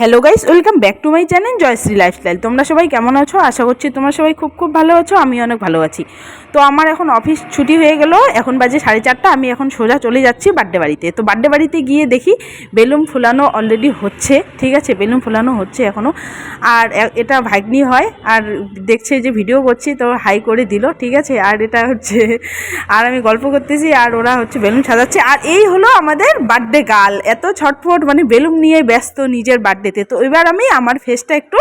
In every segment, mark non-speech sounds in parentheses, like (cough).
Hello guys welcome back to my channel Jayshree lifestyle তোমরা সবাই কেমন আছো? আশা করছি তোমরা সবাই খুব খুব ভালো আছো আমি অনেক ভালো আছি। তো আমার এখন অফিস ছুটি হয়ে গেল, এখন বাজে সাড়ে চারটা, আমি এখন সোজা চলে যাচ্ছি বার্থডে বাড়িতে। তো বার্থডে বাড়িতে গিয়ে দেখি বেলুন ফুলানো অলরেডি হচ্ছে, ঠিক আছে? বেলুন ফুলানো হচ্ছে এখনও আর এটা ভাগ্নি হয়, আর দেখছে যে ভিডিও করছি, তো হাই করে দিল, ঠিক আছে? আর এটা হচ্ছে, আর আমি গল্প করতেছি, আর ওরা হচ্ছে বেলুন সাজাচ্ছে। আর এই হলো আমাদের বার্থডে গাল এত ছটফট মানে বেলুন নিয়ে ব্যস্ত নিজের বার্থডেতে তো এবার আমি আমার ফেসটা একটু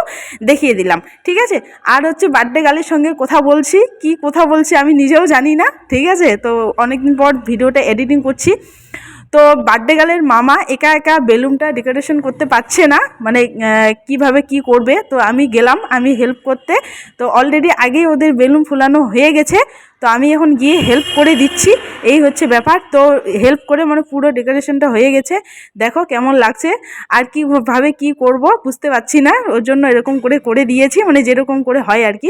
দেখিয়ে দিলাম, ঠিক আছে? আর হচ্ছে বার্থডে গার্লের সঙ্গে কথা বলছি। কি কথা বলছি আমি নিজেও জানি না, ঠিক আছে? তো অনেকদিন পর ভিডিওটা এডিটিং করছি। তো বার্থডে গার্লের মামা একা একা বেলুনটা ডেকোরেশন করতে পারছে না মানে কীভাবে কি করবে? তো আমি গেলাম, আমি হেল্প করতে। তো অলরেডি আগেই ওদের বেলুন ফুলানো হয়ে গেছে, তো আমি এখন গিয়ে হেল্প করে দিচ্ছি। এই হচ্ছে ব্যাপার। তো হেল্প করে মানে পুরো ডেকোরেশনটা হয়ে গেছে। দেখো কেমন লাগছে। আর কি ভাবে কি করব বুঝতে পারছি না। ওর জন্য এরকম করে করে দিয়েছি মানে যেরকম করে হয় আর কি।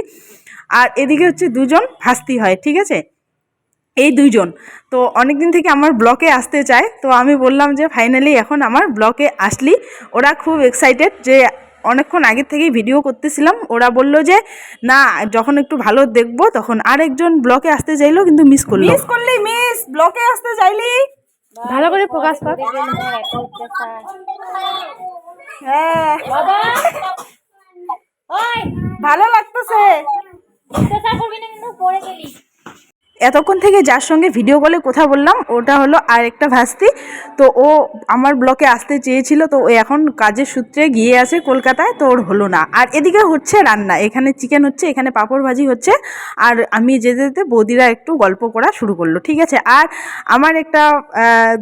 আর এদিকে হচ্ছে দুজন ভাস্তি হয়, ঠিক আছে? এই দুইজন। তো অনেক দিন থেকে আমার ব্লকে আসতে চায় তো আমি বললাম যে ফাইনালি এখন আমার ব্লকে আসলি। ওরা খুব এক্সাইটেড যে অনেকক্ষণ আগের থেকেই ভিডিও করতেছিলাম। ওরা বলল যে না যখন একটু ভালো দেখব তখন আরেকজন ব্লকে আসতে চাইলো কিন্তু মিস করল। মিস করলি মিস ব্লকে আসতে চাইলি? ভালো করে প্রকাশ কর। হ্যাঁ। বাবা! ওই ভালো লাগতেছে। করবি না কিন্তু পড়ে গেলি। এতক্ষণ থেকে যার সঙ্গে ভিডিও কলে কথা বললাম, ওটা হলো আরেকটা ভাস্তি। তো ও আমার ব্লকে আসতে চেয়েছিল, তো ও এখন কাজের সূত্রে গিয়ে আছে কলকাতায়, তো ওর হলো না। আর এদিকে হচ্ছে রান্না, এখানে চিকেন হচ্ছে, এখানে পাঁপড় ভাজি হচ্ছে, আর আমি যেতে যেতে বৌদিরা একটু গল্প করা শুরু করল, ঠিক আছে? আর আমার একটা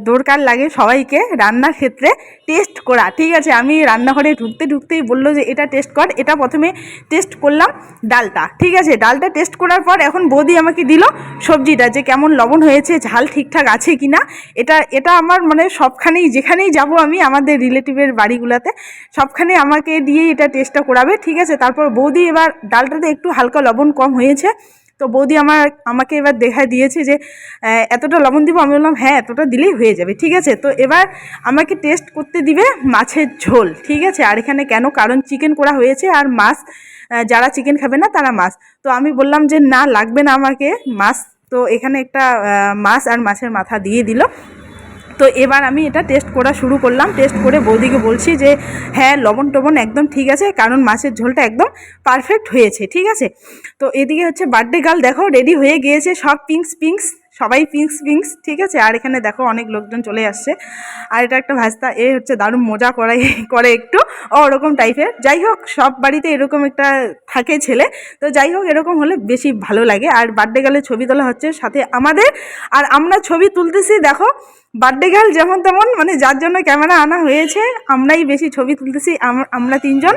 দরকার লাগে সবাইকে, রান্নার ক্ষেত্রে টেস্ট করা, ঠিক আছে? আমি রান্নাঘরে ঢুকতে ঢুকতেই বলল যে, এটা টেস্ট কর। এটা প্রথমে টেস্ট করলাম ডালটা, ঠিক আছে? ডালটা টেস্ট করার পর এখন বৌদি আমাকে দিল সবজিটা যে কেমন লবণ হয়েছে, ঝাল ঠিকঠাক আছে কি না এটা এটা আমার মানে সবখানেই, যেখানেই যাব আমি আমাদের রিলেটিভের বাড়িগুলোতে, সবখানে আমাকে দিয়ে এটা টেস্টটা করাবে, ঠিক আছে? তারপর বৌদি এবার ডালটাতে একটু হালকা লবণ কম হয়েছে, তো বৌদি আমার, আমাকে এবার দেখা দিয়েছে যে এতটা লবণ দিব? আমি বললাম হ্যাঁ এতটা দিলেই হয়ে যাবে, ঠিক আছে? তো এবার আমাকে টেস্ট করতে দিবে মাছের ঝোল, ঠিক আছে? আর এখানে কেন কারণ চিকেন করা হয়েছে, আর মাছ যারা চিকেন খাবে না, তারা মাছ। তো আমি বললাম যে, না, লাগবে না আমাকে, মাছ তো এখানে একটা মাছ আর মাছের মাথা দিয়ে দিল। তো এবার আমি এটা টেস্ট করা শুরু করলাম। টেস্ট করে বৌদিকে বলছি যে হ্যাঁ লবণ টবণ একদম ঠিক আছে, কারণ মাছের ঝোলটা একদম পারফেক্ট হয়েছে, ঠিক আছে? তো এদিকে হচ্ছে বার্থডে গার্ল দেখো রেডি হয়ে গিয়েছে, সব পিঙ্কস পিঙ্কস সবাই পিঙ্কস পিঙ্কস, ঠিক আছে? আর এখানে দেখো অনেক লোকজন চলে আসছে। আর এটা একটা ভাস্তা, এ হচ্ছে দারুণ মজা করে করে একটু। ওরকম টাইপের যাই হোক, সব বাড়িতে এরকম একটা থাকে ছেলে। তো যাই হোক, এরকম হলে বেশি ভালো লাগে। আর বার্থডে গেলে ছবি তোলা হচ্ছে সাথে আমাদের। আর আমরা ছবি তুলতেছি, দেখো। বার্থডে গার্ল যেমন তেমন মানে যার জন্য ক্যামেরা আনা হয়েছে, আমরাই বেশি ছবি তুলতেছি, আম- আমরা তিনজন।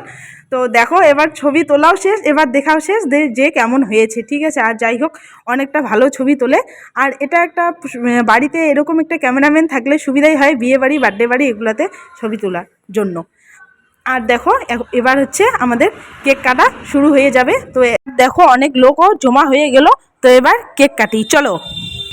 তো দেখো, এবার ছবি তোলাও শেষ, এবার দেখাও শেষ যে কেমন হয়েছে, ঠিক আছে? আর যাই হোক, অনেকটা ভালো ছবি তোলে। আর এটা একটা বাড়িতে এরকম একটা ক্যামেরাম্যান থাকলে সুবিধাই হয়, বিয়ে বাড়ি বার্থডে বাড়ি এগুলোতে ছবি তোলার জন্য। আর দেখো এবার হচ্ছে আমাদের কেক কাটা শুরু হয়ে যাবে। তো দেখো, অনেক লোকও জমা হয়ে গেল। তো এবার কেক কাটি, চলো।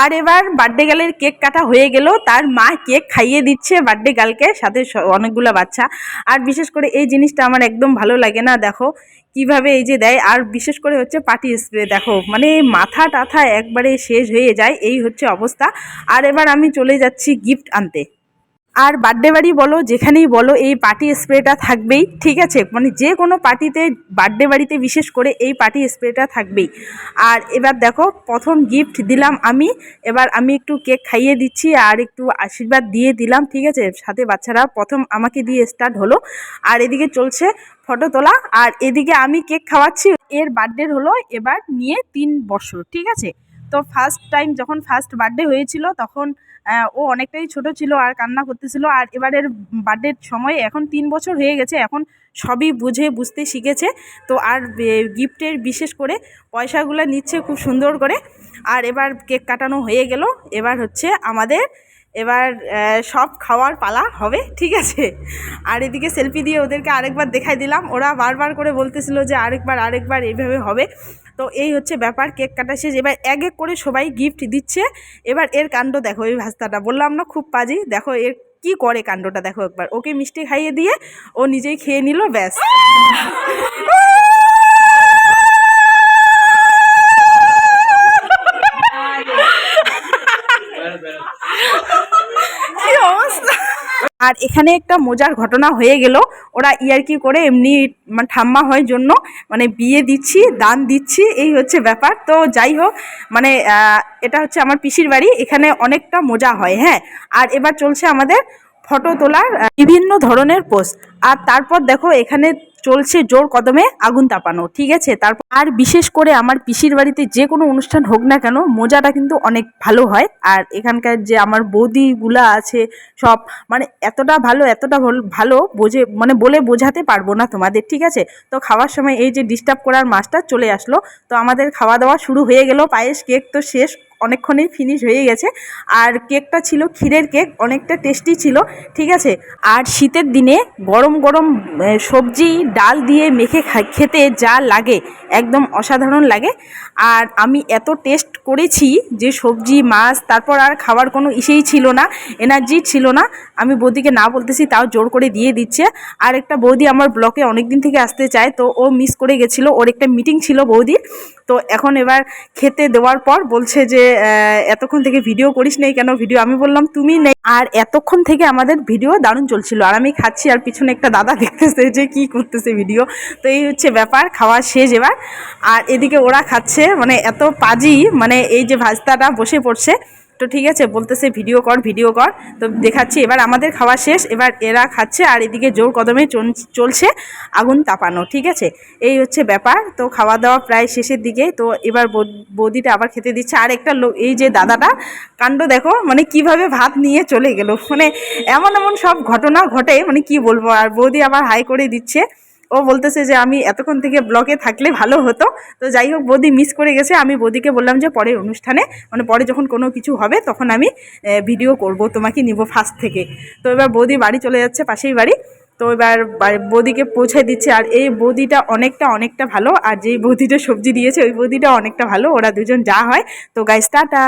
আর এবার বার্থডে গার্লের কেক কাটা হয়ে গেল তার মা কেক খাইয়ে দিচ্ছে বার্থডে গার্লকে সাথে অনেকগুলো বাচ্চা। আর বিশেষ করে এই জিনিসটা আমার একদম ভালো লাগে না, দেখো। কীভাবে এই যে দেয়, আর বিশেষ করে হচ্ছে পার্টি স্প্রে দেখো মানে মাথা টাথা একবারে শেষ হয়ে যায়, এই হচ্ছে অবস্থা। আর এবার আমি চলে যাচ্ছি গিফট আনতে। আর বার্থডে বাড়ি বলো, যেখানেই বলো, এই পার্টি স্প্রেটা থাকবেই, ঠিক আছে? মানে যে কোনো পার্টিতে বার্থডে বাড়িতে বিশেষ করে এই পার্টি স্প্রেটা থাকবেই। আর এবার দেখো, প্রথম গিফট দিলাম আমি, এবার আমি একটু কেক খাইয়ে দিচ্ছি আর একটু আশীর্বাদ দিয়ে দিলাম, ঠিক আছে? সাথে বাচ্চারা প্রথম আমাকে দিয়ে স্টার্ট হলো। আর এদিকে চলছে ফটো তোলা, আর এদিকে আমি কেক খাওয়াচ্ছি। এর বার্থডে হলো এবার নিয়ে তিন বছর, ঠিক আছে? তো ফার্স্ট টাইম যখন ফার্স্ট বার্থডে হয়েছিল, তখন ও অনেকটাই ছোট ছিল আর কান্না করতেছিল। আর এবারের বার্থডের সময় এখন তিন বছর হয়ে গেছে, এখন সবই বুঝে বুঝতে শিখেছে। তো আর গিফটের বিশেষ করে পয়সাগুলো নিচ্ছে খুব সুন্দর করে। আর এবার কেক কাটানো হয়ে গেল। এবার হচ্ছে আমাদের এবার সব খাওয়ার পালা হবে, ঠিক আছে? আর এদিকে সেলফি দিয়ে ওদেরকে আরেকবার দেখাই দিলাম। ওরা বারবার করে বলতেছিল যে আরেকবার আরেকবার এইভাবে হবে। তো এই হচ্ছে ব্যাপার, কেক কাটা শেষ। এবার এক এক করে সবাই গিফট দিচ্ছে। এবার এর কাণ্ড দেখো, এই ভাস্তাটা। বললাম না, খুব পাজি। দেখো এর কি করে কাণ্ডটা, দেখো একবার। ওকে মিষ্টি খাইয়ে দিয়ে ও নিজেই খেয়ে নিল, ব্যাস (laughs) কি অবস্থা আর এখানে একটা মজার ঘটনা হয়ে গেল। ওরা ইয়ারকি করে এমনি মানে ঠাম্মা হয় জন্য মানে বিয়ে দিচ্ছি, দান দিচ্ছি, এই হচ্ছে ব্যাপার। তো যাই হোক মানে এটা হচ্ছে আমার পিসির বাড়ি, এখানে অনেকটা মজা হয় হ্যাঁ। আর এবার চলছে আমাদের ফটো তোলার বিভিন্ন ধরনের পোস্ট। আর তারপর দেখো, এখানে চলছে জোর কদমে আগুন তাপানো, ঠিক আছে? তারপর আর বিশেষ করে আমার পিসির বাড়িতে যে কোনো অনুষ্ঠান হোক না কেন, মজাটা কিন্তু অনেক ভালো হয়। আর এখানকার যে আমার বৌদিগুলা আছে, সব মানে এতটা ভালো, এতটা ভালো- বোঝে মানে বলে বোঝাতে পারব না তোমাদের, ঠিক আছে? তো খাওয়ার সময় এই যে ডিস্টার্ব করার মাছটা চলে আসলো। তো আমাদের খাওয়া দাওয়া শুরু হয়ে গেল, পায়েস কেক তো শেষ। অনেকক্ষণেই ফিনিশ হয়ে গেছে। আর কেকটা ছিল ক্ষীরের কেক অনেকটা টেস্টি ছিল, ঠিক আছে? আর শীতের দিনে গরম গরম সবজি, ডাল দিয়ে মেখে খেতে যা লাগে, একদম অসাধারণ লাগে। আর আমি এত টেস্ট করেছি যে সবজি, মাছ, তারপর আর খাওয়ার কোনো ইসেই ছিল না এনার্জি ছিল না। আমি বৌদিকে না বলতেছি, তাও জোর করে দিয়ে দিচ্ছে। আর একটা বৌদি আমার ব্লকে অনেক দিন থেকে আসতে চায়, তো ও মিস করে গেছিল। ওর একটা মিটিং ছিল বৌদির। তো এখন এবার খেতে দেওয়ার পর বলছে যে এতক্ষণ থেকে ভিডিও করিস নেই কেন? ভিডিও আমি বললাম, তুমি নেই। আর এতক্ষণ থেকে আমাদের ভিডিও দারুণ চলছিল। আর আমি খাচ্ছি, আর পিছনে একটা দাদা দেখতেছে যে কি করতেছে ভিডিও তো এই হচ্ছে ব্যাপার, খাওয়া শেষ এবার। আর এদিকে ওরা খাচ্ছে মানে এত পাজি মানে এই যে ভাজতাটা বসে পড়ছে। তো ঠিক আছে, বলতেছে ভিডিও কর ভিডিও কর। তো দেখাচ্ছি, এবার আমাদের খাওয়া শেষ। এবার এরা খাচ্ছে আর এদিকে জোর কদমে চল- চলছে আগুন তাপানো, ঠিক আছে? এই হচ্ছে ব্যাপার। তো খাওয়া দাওয়া প্রায় শেষের দিকে। তো এবার বৌদিটা আবার খেতে দিচ্ছে। আর একটা লোক, এই যে দাদাটা, কাণ্ড দেখো মানে কীভাবে ভাত নিয়ে চলে গেল। মানে এমন এমন সব ঘটনা ঘটে মানে কি বলব? আর বৌদি আবার হাই করে দিচ্ছে। ও বলতেছে যে আমি এতক্ষণ থেকে ব্লগে থাকলে ভালো হতো। তো যাই হোক, বৌদি মিস করে গেছে। আমি বৌদিকে বললাম যে পরের অনুষ্ঠানে মানে পরে যখন কোনো কিছু হবে, তখন আমি ভিডিও করব। তোমাকে নিব ফার্স্ট থেকে। তো এবার বৌদি বাড়ি চলে যাচ্ছে পাশেই বাড়ি। তো এবার বৌদিকে পৌঁছে দিচ্ছে। আর এই বৌদিটা অনেকটা অনেকটা ভালো। আর যেই বৌদিটা সবজি দিয়েছে, ওই বৌদিটা অনেকটা ভালো। ওরা দুজন যা হয়। তো গাইস টাটা!